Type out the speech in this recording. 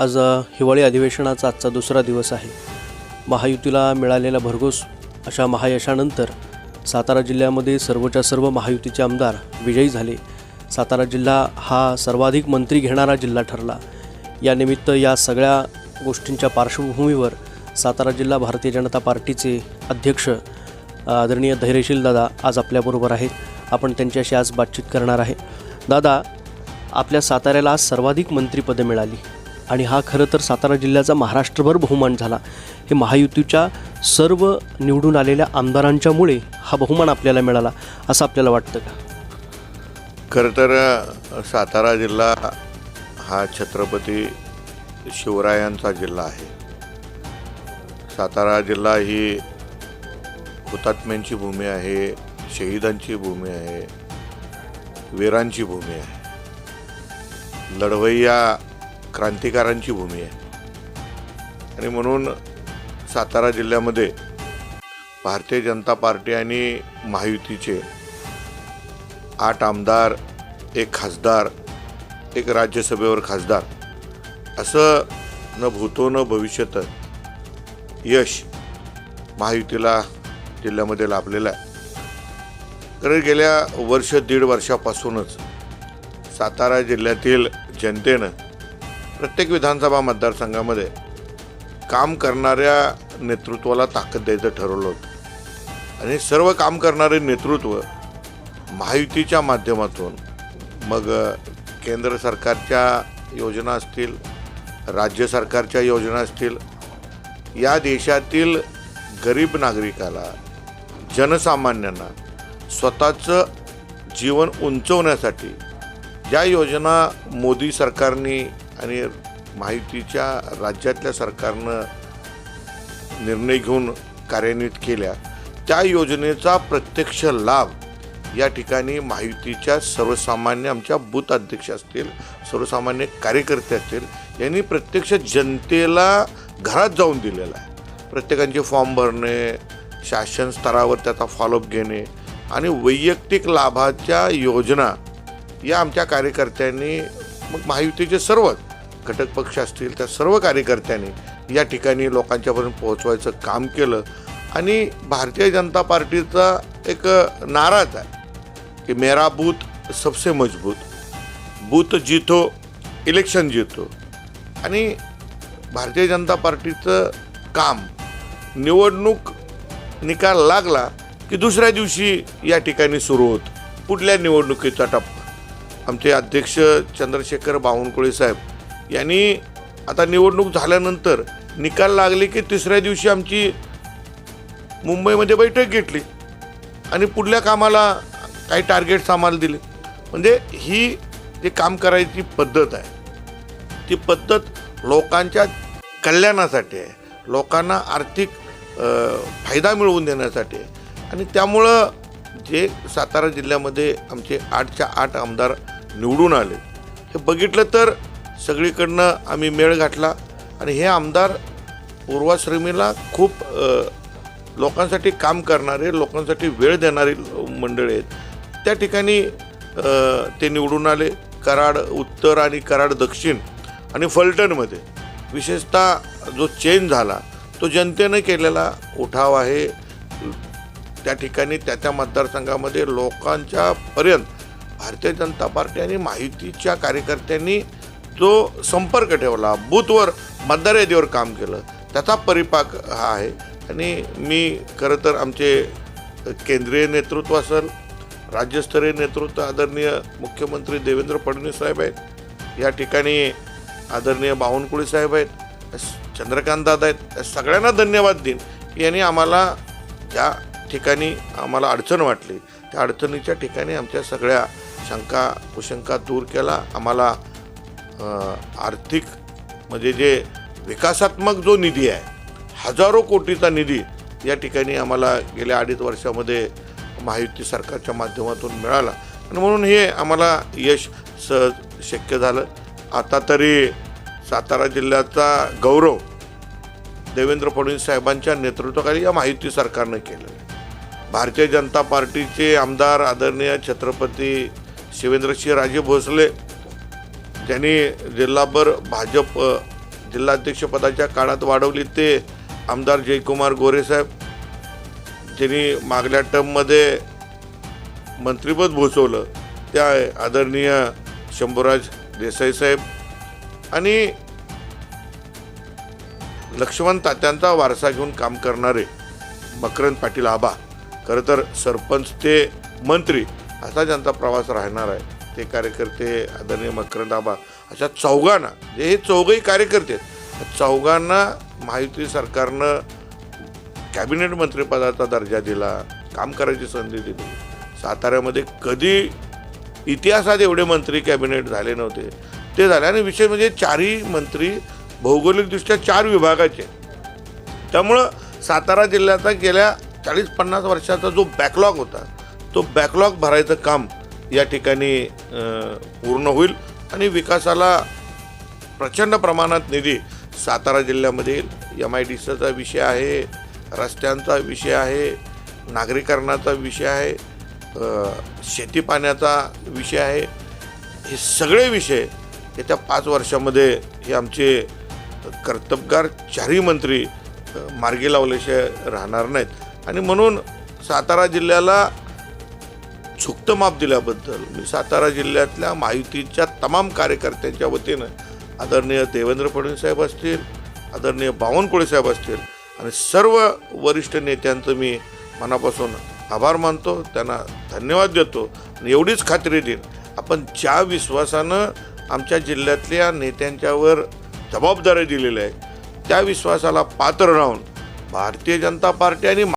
आज हिवाळी अधिवेशनाचा आजचा दुसरा दिवस आहे. महायुतीला मिळालेल्या भरघोस अशा महायशानंतर सातारा जिल्ह्यामध्ये सर्वच्या सर्व महायुतीचे आमदार विजयी झाले. सातारा जिल्हा हा सर्वाधिक मंत्री घेणारा जिल्हा ठरला. यानिमित्त या सगळ्या गोष्टींच्या पार्श्वभूमीवर सातारा जिल्हा भारतीय जनता पार्टीचे अध्यक्ष आदरणीय धैर्यशील दादा आज आपल्याबरोबर आहेत. आपण त्यांच्याशी आज बातचीत करणार आहे. दादा आपल्या साताऱ्याला आज सर्वाधिक मंत्रिपदं मिळाली. आणि हा खरं तर सातारा जिल्ह्याचा महाराष्ट्रभर बहुमान झाला. हे महायुतीच्या सर्व निवडून आलेल्या आमदारांच्यामुळे हा बहुमान आपल्याला मिळाला असं आपल्याला वाटतं का? खरं तर सातारा जिल्हा हा छत्रपती शिवरायांचा जिल्हा आहे. सातारा जिल्हा ही हुतात्म्यांची भूमी आहे शहीदांची भूमी आहे वीरांची भूमी आहे. लढवय्या क्रांतिकारांची भूमी आहे. आणि म्हणून सातारा जिल्ह्यामध्ये भारतीय जनता पार्टी आणि महायुतीचे आठ आमदार एक खासदार एक राज्यसभेवर खासदार असं न भूतो न भविष्यत यश महायुतीला जिल्ह्यामध्ये लाभलेलं आहे. कारण गेल्या वर्ष दीड वर्षापासूनच सातारा जिल्ह्यातील जनतेनं प्रत्येक विधानसभा मतदारसंघामध्ये काम करणाऱ्या नेतृत्वाला ताकद द्यायचं ठरवलं होतं. आणि सर्व काम करणारे नेतृत्व महायुतीच्या माध्यमातून मग केंद्र सरकारच्या योजना असतील राज्य सरकारच्या योजना असतील या देशातील गरीब नागरिकाला जनसामान्यांना स्वतःचं जीवन उंचवण्यासाठी ज्या योजना मोदी सरकारने आणि माहितीच्या राज्यातल्या सरकारनं निर्णय घेऊन कार्यान्वित केल्या त्या योजनेचा प्रत्यक्ष लाभ या ठिकाणी माहितीच्या सर्वसामान्य आमच्या बूथ अध्यक्ष असतील सर्वसामान्य कार्यकर्ते असतील यांनी प्रत्यक्ष जनतेला घरात जाऊन दिलेला आहे. प्रत्येकांचे फॉर्म भरणे शासन स्तरावर त्याचा फॉलोअप घेणे आणि वैयक्तिक लाभाच्या योजना या आमच्या कार्यकर्त्यांनी मग माहितीचे सर्वच घटक पक्ष असतील त्या सर्व कार्यकर्त्यांनी या ठिकाणी लोकांच्यापर्यंत पोहोचवायचं काम केलं. आणि भारतीय जनता पार्टीचा एक नाराज आहे की मेरा बूथ सबसे मजबूत बूथ जितो इलेक्शन जितो. आणि भारतीय जनता पार्टीचं काम निवडणूक निकाल लागला की दुसऱ्या दिवशी या ठिकाणी सुरू होत. पुढल्या निवडणुकीचा टप्पा? आमचे अध्यक्ष चंद्रशेखर बावनकुळे साहेब यांनी आता निवडणूक झाल्यानंतर निकाल लागले की तिसऱ्या दिवशी आमची मुंबईमध्ये बैठक घेतली आणि पुढल्या कामाला काही टार्गेट्स आम्हाला दिले. म्हणजे ही जे काम करायची पद्धत आहे ती पद्धत लोकांच्या कल्याणासाठी आहे. लोकांना आर्थिक फायदा मिळवून देण्यासाठी आहे. आणि त्यामुळं जे सातारा जिल्ह्यामध्ये आमचे आठच्या आठ आमदार निवडून आले हे बघितलं तर सगळीकडनं आम्ही मेळ घातला. आणि हे आमदार पूर्वाश्रमीला खूप लोकांसाठी काम करणारे लोकांसाठी वेळ देणारी मंडळी आहेत. त्या ठिकाणी ते निवडून आले. कराड उत्तर आणि कराड दक्षिण आणि फलटणमध्ये. विशेषतः जो चेंज झाला तो जनतेनं केलेला उठाव आहे. त्या ठिकाणी त्या त्या मतदारसंघामध्ये लोकांच्या पर्यंत भारतीय जनता पार्टी आणि माहितीच्या कार्यकर्त्यांनी जो संपर्क ठेवला बूथवर मतदार यादीवर काम केलं त्याचा परिपाक हा आहे. आणि मी खरं तर आमचे केंद्रीय नेतृत्व असेल राज्यस्तरीय नेतृत्व आदरणीय मुख्यमंत्री देवेंद्र फडणवीस साहेब आहेत या ठिकाणी आदरणीय बावनकुळे साहेब आहेत चंद्रकांत दादा आहेत सगळ्यांना धन्यवाद देईन. की यांनी आम्हाला ज्या ठिकाणी आम्हाला अडचण वाटली त्या अडचणीच्या ठिकाणी आमच्या सगळ्या शंका कुशंका दूर केला आम्हाला आर्थिक म्हणजे जे विकासात्मक जो निधी आहे हजारो कोटीचा निधी या ठिकाणी आम्हाला गेल्या अडीच वर्षामध्ये महायुती सरकारच्या माध्यमातून मिळाला. आणि म्हणून हे आम्हाला यश सहज शक्य झालं. आता तरी सातारा जिल्ह्याचा गौरव देवेंद्र फडणवीस साहेबांच्या नेतृत्वाखाली या माहिती सरकारनं केलं भारतीय जनता पार्टीचे आमदार आदरणीय छत्रपती शिवेंद्रसिंह राजे भोसले ज्यांनी जिल्हाभर भाजप जिल्हाध्यक्षपदाच्या काळात वाढवली ते आमदार जयकुमार गोरेसाहेब ज्यांनी मागल्या टर्ममध्ये मंत्रिपद भूषवलं. त्या आदरणीय शंभूराज देसाई साहेब आणि लक्ष्मण तात्यांचा वारसा घेऊन काम करणारे मकरंद पाटील आबा. खरं तर सरपंच ते मंत्री असा ज्यांचा प्रवास राहणार आहे. ते कार्यकर्ते आदरणीय मकरंदाबा अशा चौघांना जे हे चौघही कार्यकर्ते आहेत चौघांना महायुती सरकारनं कॅबिनेट मंत्रिपदाचा दर्जा दिला काम करायची संधी दिली. साताऱ्यामध्ये कधी इतिहासात एवढे मंत्री कॅबिनेट झाले नव्हते. ते झाले आणि विषय म्हणजे चारही मंत्री भौगोलिकदृष्ट्या चार विभागाचे त्यामुळं सातारा जिल्ह्याचा गेल्या चाळीस पन्नास वर्षाचा जो बॅकलॉग होता तो बॅकलॉग भरायचं काम या ठिकाणी पूर्ण होईल आणि विकासाला प्रचंड प्रमाणात निधी सातारा जिल्ह्यामध्ये येईल. एम आय डी सीचा विषय आहे रस्त्यांचा विषय आहे नागरीकरणाचा विषय आहे शेती पाण्याचा विषय आहे. हे सगळे विषय येत्या पाच वर्षामध्ये हे आमचे कर्तबगार चारही मंत्री मार्गी लावल्याशिवाय राहणार नाहीत. आणि म्हणून सातारा जिल्ह्याला झुकतं माप दिल्याबद्दल मी सातारा जिल्ह्यातल्या माहितीच्या तमाम कार्यकर्त्यांच्या वतीनं आदरणीय देवेंद्र फडणवीस साहेब असतील आदरणीय बावनकुळे साहेब असतील आणि सर्व वरिष्ठ नेत्यांचं मी मनापासून आभार मानतो त्यांना धन्यवाद देतो आणि एवढीच खात्री देईन आपण ज्या विश्वासानं आमच्या जिल्ह्यातल्या नेत्यांच्यावर जबाबदारी दिलेली आहे त्या विश्वासाला पात्र राहून भारतीय जनता पार्टी आणि